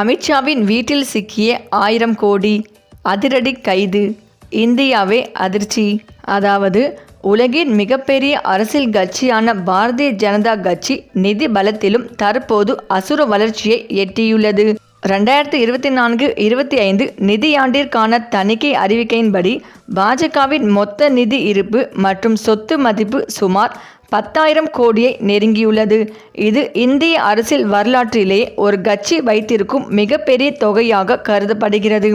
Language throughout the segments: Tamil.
அமித்ஷாவின் வீட்டில் சிக்கிய ஆயிரம் கோடி அதிரடி கைது. இந்தியாவே அதிர்ச்சி. அதாவது உலகின் மிகப்பெரிய அரசியல் கட்சியான பாரதிய ஜனதா கட்சி நிதி பலத்திலும் தற்போது அசுர வளர்ச்சியை எட்டியுள்ளது. ரெண்டாயிரத்தி இருபத்தி நான்கு இருபத்தி ஐந்து நிதியாண்டிற்கான தணிக்கை அறிவிக்கையின்படி பாஜகவின் மொத்த நிதி இருப்பு மற்றும் சொத்து மதிப்பு சுமார் பத்தாயிரம் கோடியை நெருங்கியுள்ளது. இது இந்திய அரசியல் வரலாற்றிலேயே ஒரு கட்சி வைத்திருக்கும் மிகப்பெரிய தொகையாக கருதப்படுகிறது.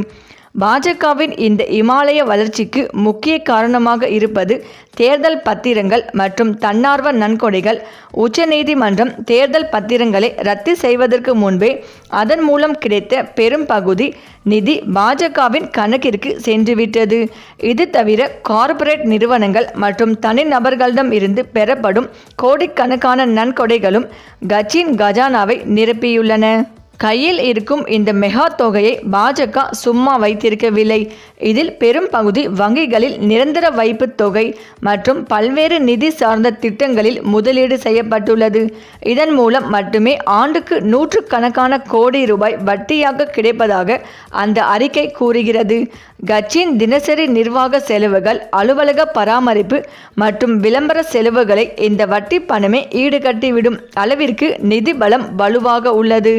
பாஜகவின் இந்த இமாலய வளர்ச்சிக்கு முக்கிய காரணமாக இருப்பது தேர்தல் பத்திரங்கள் மற்றும் தன்னார்வ நன்கொடைகள். உச்சநீதிமன்றம் தேர்தல் பத்திரங்களை ரத்து செய்வதற்கு முன்பே அதன் மூலம் கிடைத்த பெரும் பகுதி நிதி பாஜகவின் கணக்கிற்கு சென்றுவிட்டது. இது தவிர கார்ப்பரேட் நிறுவனங்கள் மற்றும் தனிநபர்களிடம் இருந்து பெறப்படும் கோடிக்கணக்கான நன்கொடைகளும் கட்சியின் கஜானாவை நிரப்பியுள்ளன. கையில் இருக்கும் இந்த மெகா தொகையை பாஜக சும்மா வைத்திருக்கவில்லை. இதில் பெரும் பகுதி வங்கிகளில் நிரந்தர வைப்பு தொகை மற்றும் பல்வேறு நிதி சார்ந்த திட்டங்களில் முதலீடு செய்யப்பட்டுள்ளது. இதன் மூலம் மட்டுமே ஆண்டுக்கு நூற்றுக்கணக்கான கோடி ரூபாய் வட்டியாக கிடைப்பதாக அந்த அறிக்கை கூறுகிறது. கட்சியின் தினசரி நிர்வாக செலவுகள் அலுவலக பராமரிப்பு மற்றும் விளம்பர செலவுகளை இந்த வட்டி பணமே ஈடுகட்டிவிடும் அளவிற்கு நிதி பலம் வலுவாக உள்ளது.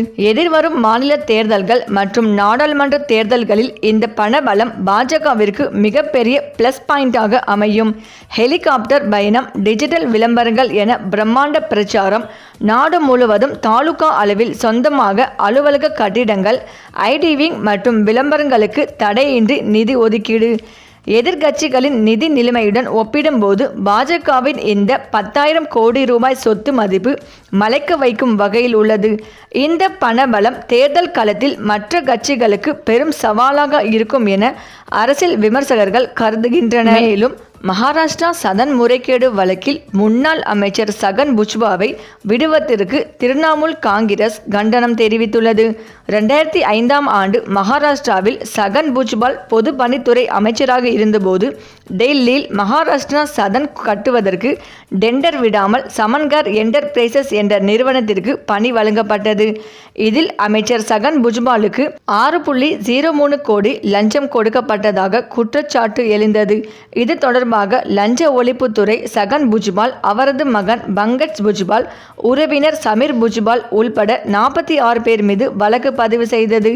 எதிர்வரும் மாநில தேர்தல்கள் மற்றும் நாடாளுமன்ற தேர்தல்களில் இந்த பண பலம் பாஜகவிற்கு மிகப்பெரிய பிளஸ் பாயிண்டாக அமையும். ஹெலிகாப்டர் பயணம் டிஜிட்டல் விளம்பரங்கள் என பிரம்மாண்ட பிரச்சாரம் நாடு முழுவதும் தாலுகா அளவில் சொந்தமாக அலுவலக கட்டிடங்கள் ஐடிவிங் மற்றும் விளம்பரங்களுக்கு தடையின்றி நிதி ஒதுக்கீடு. எதிர்க்கட்சிகளின் நிதி நிலைமையுடன் ஒப்பிடும்போது பாஜகவின் இந்த பத்தாயிரம் கோடி ரூபாய் சொத்து மதிப்பு மலைக்க வைக்கும் வகையில் உள்ளது. இந்த பணபலம் தேர்தல் களத்தில் மற்ற கட்சிகளுக்கு பெரும் சவாலாக இருக்கும் என அரசியல் விமர்சகர்கள் கருதுகின்றனர். மேலும் மகாராஷ்டிரா சதன் முறைகேடு வழக்கில் முன்னாள் அமைச்சர் சகன் புஜ்பாவை விடுவதற்கு திரிணாமுல் காங்கிரஸ் கண்டனம் தெரிவித்துள்ளது. ரெண்டாயிரத்தி ஐந்தாம் ஆண்டு மகாராஷ்டிராவில் சகன் புஜ்பால் பொது பணித்துறை அமைச்சராக இருந்தபோது டெல்லியில் மகாராஷ்டிரா சதன் கட்டுவதற்கு டெண்டர் விடாமல் சமன்கார் என்டர்பிரைசஸ் என்ற நிறுவனத்திற்கு பணி வழங்கப்பட்டது. இதில் அமைச்சர் சகன் புஜ்பாலுக்கு ஆறு புள்ளி ஜீரோ மூணு கோடி லஞ்சம் கொடுக்கப்பட்டதாக குற்றச்சாட்டு எழுந்தது. இது தொடர்பாக லஞ்ச ஒழிப்புத்துறை சகன் புஜ்பால் அவரது மகன் பங்கஜ் புஜ்பால் உறவினர் சமீர் புஜ்பால் உள்பட நாற்பத்தி ஆறு பேர் மீது வழக்கு பதிவு செய்தது.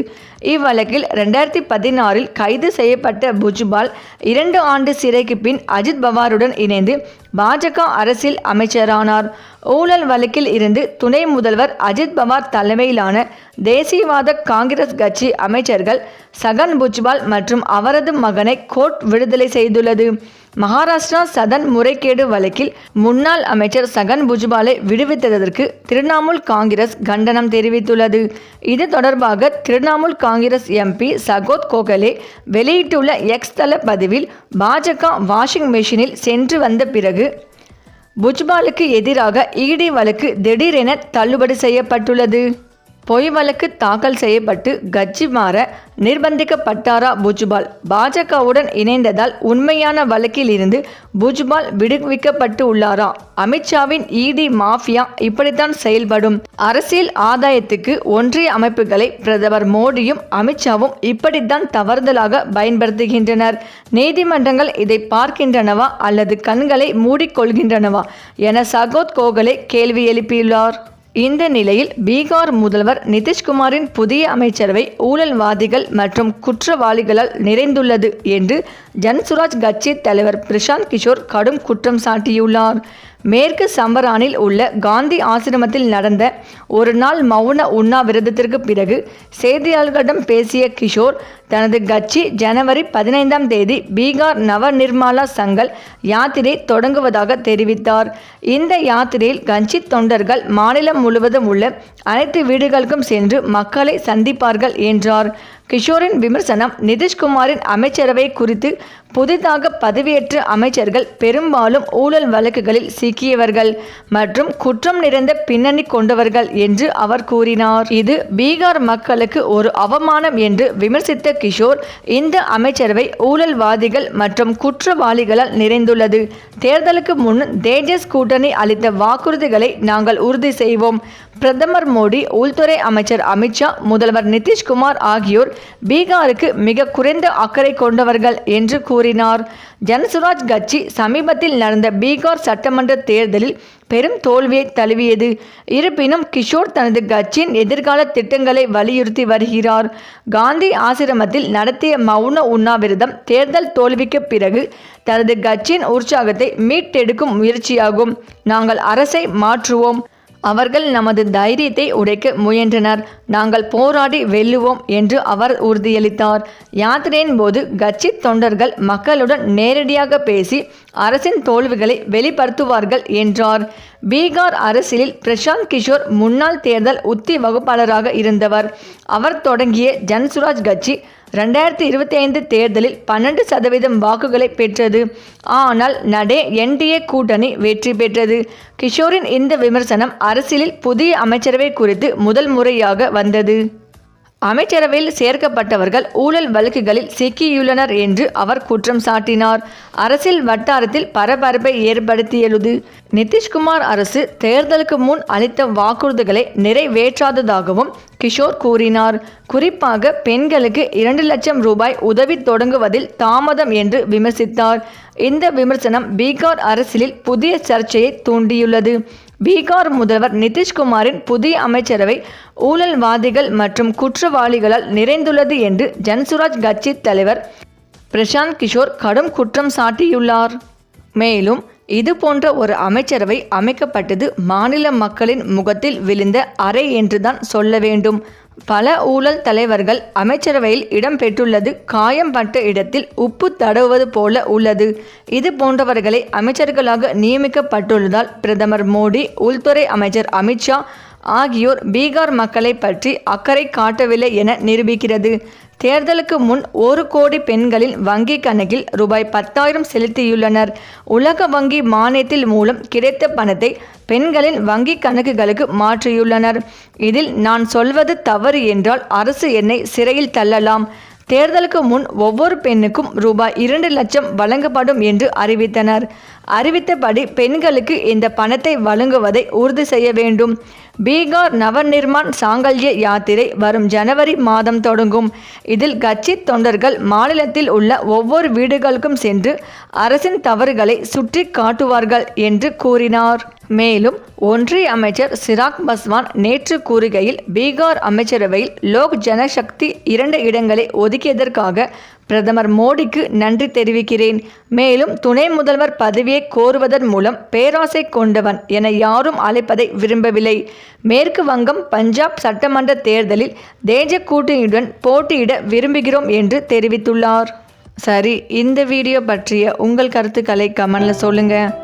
இவ்வழக்கில் ரெண்டாயிரத்தி பதினாறில் கைது செய்யப்பட்ட புஜ்பால் இரண்டு ஆண்டு சிறைக்கு பின் அஜித் பவாருடன் இணைந்து பாஜக அரசியல் அமைச்சரானார். ஊழல் வழக்கில் இருந்து துணை முதல்வர் அஜித் பவார் தலைமையிலான தேசியவாத காங்கிரஸ் கட்சி அமைச்சர்கள் சகன் புஜ்பால் மற்றும் அவரது மகனை கோர்ட் விடுதலை செய்துள்ளது. மகாராஷ்டிரா சதன் முறைகேடு வழக்கில் முன்னாள் அமைச்சர் சகன் புஜ்பாலை விடுவித்ததற்கு திரிணாமுல் காங்கிரஸ் கண்டனம் தெரிவித்துள்ளது. இது தொடர்பாக திரிணாமுல் காங்கிரஸ் எம்பி சகோத் கோகலே வெளியிட்டுள்ள எக்ஸ் தள பதிவில் பாஜக வாஷிங் மெஷினில் சென்று வந்த பிறகு புஜ்பாலுக்கு எதிராக இடி வழக்கு திடீரென தள்ளுபடி செய்யப்பட்டுள்ளது. பொய் வழக்கு தாக்கல் செய்யப்பட்டு கட்சி மாற நிர்பந்திக்கப்பட்டாரா புஜ்பால் பாஜகவுடன் இணைந்ததால் உண்மையான வழக்கில் இருந்து புஜ்பால் விடுவிக்கப்பட்டு உள்ளாரா? அமித்ஷாவின் இடி மாஃபியா இப்படித்தான் செயல்படும். அரசியல் ஆதாயத்துக்கு ஒன்றிய அமைப்புகளை பிரதமர் மோடியும் அமித்ஷாவும் இப்படித்தான் தவறுதலாக பயன்படுத்துகின்றனர். நீதிமன்றங்கள் இதை பார்க்கின்றனவா அல்லது கண்களை மூடிக்கொள்கின்றனவா என சகோத் கோகலே கேள்வி எழுப்பியுள்ளார். இந்த நிலையில் பீகார் முதல்வர் நிதிஷ்குமாரின் புதிய அமைச்சரவை ஊழல்வாதிகள் மற்றும் குற்றவாளிகளால் நிறைந்துள்ளது என்று ஜன்சுராஜ் கட்சி தலைவர் பிரசாந்த் கிஷோர் கடும் குற்றம் சாட்டியுள்ளார். மேற்கு சம்பரானில் உள்ள காந்தி ஆசிரமத்தில் நடந்த ஒரு நாள் மௌன உண்ணாவிரதத்திற்கு பிறகு செய்தியாளர்களிடம் பேசிய கிஷோர் தனது கட்சி ஜனவரி பதினைந்தாம் தேதி பீகார் நவநிர்மாலா சங்கல் யாத்திரை தொடங்குவதாக தெரிவித்தார். இந்த யாத்திரையில் கட்சி தொண்டர்கள் மாநிலம் முழுவதும் உள்ள அனைத்து வீடுகளுக்கும் சென்று மக்களை சந்திப்பார்கள் என்றார். கிஷோரின் விமர்சனம் நிதிஷ்குமாரின் அமைச்சரவை குறித்து புதிதாக பதவியேற்ற அமைச்சர்கள் பெரும்பாலும் ஊழல் வழக்குகளில் சிக்கியவர்கள் மற்றும் குற்றம் நிறைந்த பின்னணி கொண்டவர்கள் என்று அவர் கூறினார். இது பீகார் மக்களுக்கு ஒரு அவமானம் என்று விமர்சித்த கிஷோர் இந்த அமைச்சரவை ஊழல்வாதிகள் மற்றும் குற்றவாளிகளால் நிறைந்துள்ளது. தேர்தலுக்கு முன் தேஜஸ் கூட்டணி அளித்த வாக்குறுதிகளை நாங்கள் உறுதி செய்வோம். பிரதமர் மோடி உள்துறை அமைச்சர் அமித்ஷா முதல்வர் நிதிஷ்குமார் ஆகியோர் பீகாருக்கு மிக குறைந்த அக்கறை கொண்டவர்கள் என்று கூறினார். ஜனசுராஜ் கட்சி சமீபத்தில் நடந்த பீகார் சட்டமன்ற தேர்தலில் பெரும் தோல்வியை தழுவியது. இருப்பினும் கிஷோர் தனது கட்சியின் எதிர்கால திட்டங்களை வலியுறுத்தி வருகிறார். காந்தி ஆசிரமத்தில் நடத்திய மௌன உண்ணாவிரதம் தேர்தல் தோல்விக்கு பிறகு தனது கட்சியின் உற்சாகத்தை மீட்டெடுக்கும் முயற்சியாகும். நாங்கள் அரசை மாற்றுவோம். அவர்கள் நமது தைரியத்தை உடைக்க முயன்றனர். நாங்கள் போராடி வெல்லுவோம் என்று அவர் உறுதியளித்தார். யாத்திரையின் போது கட்சி தொண்டர்கள் மக்களுடன் நேரடியாக பேசி அரசின் தோல்விகளை வெளிப்படுத்துவார்கள் என்றார். பீகார் அரசியலில் பிரசாந்த் கிஷோர் முன்னாள் தேர்தல் உத்தி வகுப்பாளராக இருந்தவர். அவர் தொடங்கிய ஜன்சுராஜ் கட்சி ரெண்டாயிரத்தி இருபத்தி ஐந்து தேர்தலில் பன்னெண்டு சதவீதம் வாக்குகளை பெற்றது. ஆனால் நடே என்டிஏ கூட்டணி வெற்றி பெற்றது. கிஷோரின் இந்த விமர்சனம் அரசியலில் புதிய அமைச்சரவை குறித்து முதல் முறையாக வந்தது. அமைச்சரவையில் சேர்க்கப்பட்டவர்கள் ஊழல் வழக்குகளில் சிக்கியுள்ளனர் என்று அவர் குற்றம் சாட்டினார். அரசியல் வட்டாரத்தில் பரபரப்பை ஏற்படுத்தியுள்ளது நிதிஷ்குமார் அரசு தேர்தலுக்கு முன் அளித்த வாக்குறுதிகளை நிறைவேற்றாததாகவும் கிஷோர் கூறினார். குறிப்பாக பெண்களுக்கு இரண்டு லட்சம் ரூபாய் உதவி தொடங்குவதில் தாமதம் என்று விமர்சித்தார். இந்த விமர்சனம் பீகார் அரசியலில் புதிய சர்ச்சையை தூண்டியுள்ளது. பீகார் முதல்வர் நிதிஷ்குமாரின் புதிய அமைச்சரவை ஊழல்வாதிகள் மற்றும் குற்றவாளிகளால் நிறைந்துள்ளது என்று ஜன்சுராஜ் கட்சி தலைவர் பிரசாந்த் கிஷோர் கடும் குற்றம் சாட்டியுள்ளார். மேலும் இது போன்ற ஒரு அமைச்சரவை அமைக்கப்பட்டது மாநில மக்களின் முகத்தில் விழுந்த அறை என்றுதான் சொல்ல வேண்டும். பல ஊழல் தலைவர்கள் அமைச்சரவையில் இடம் பெற்றுள்ளது. காயம்பட்ட இடத்தில் உப்பு தடவுவது போல உள்ளது. இது போன்றவர்களை அமைச்சர்களாக நியமிக்கப்பட்டுள்ளதால் பிரதமர் மோடி உள்துறை அமைச்சர் அமித்ஷா ஆகியோர் பீகார் மக்களை பற்றி அக்கறை காட்டவில்லை என நிரூபிக்கிறது. தேர்தலுக்கு முன் ஒரு கோடி பெண்களின் வங்கி கணக்கில் ரூபாய் பத்தாயிரம் செலுத்தியுள்ளனர். உலக வங்கி மானியத்தில் மூலம் கிடைத்த பணத்தை பெண்களின் வங்கி கணக்குகளுக்கு மாற்றியுள்ளனர். இதில் நான் சொல்வது தவறு என்றால் அரசு என்னை சிறையில் தள்ளலாம். தேர்தலுக்கு முன் ஒவ்வொரு பெண்ணுக்கும் ரூபாய் இரண்டு லட்சம் வழங்கப்படும் என்று அறிவித்தனர். அறிவித்தபடி பெண்களுக்கு இந்த பணத்தை வழங்குவதை உறுதி செய்ய வேண்டும். பீகார் நவநிர்மான் சாங்கல்ய யாத்திரை வரும் ஜனவரி மாதம் தொடங்கும். இதில் கட்சி தொண்டர்கள் மாநிலத்தில் உள்ள ஒவ்வொரு வீடுகளுக்கும் சென்று அரசின் தவறுகளை சுற்றி காட்டுவார்கள் என்று கூறினார். மேலும் ஒன்றிய அமைச்சர் சிராக் பஸ்வான் நேற்று கூறுகையில் பீகார் அமைச்சரவையில் லோக் ஜனசக்தி இரண்டு இடங்களை ஒதுக்கியதற்காக பிரதமர் மோடிக்கு நன்றி தெரிவிக்கிறேன். மேலும் துணை முதல்வர் பதவியை கோருவதன் மூலம் பேராசை கொண்டவன் என யாரும் அழைப்பதை விரும்பவில்லை. மேற்கு வங்கம் பஞ்சாப் சட்டமன்ற தேர்தலில் தேஜ கூட்டணியுடன் போட்டியிட விரும்புகிறோம் என்று தெரிவித்துள்ளார். சரி இந்த வீடியோ பற்றிய உங்கள் கருத்துக்களை கமெண்டில் சொல்லுங்கள்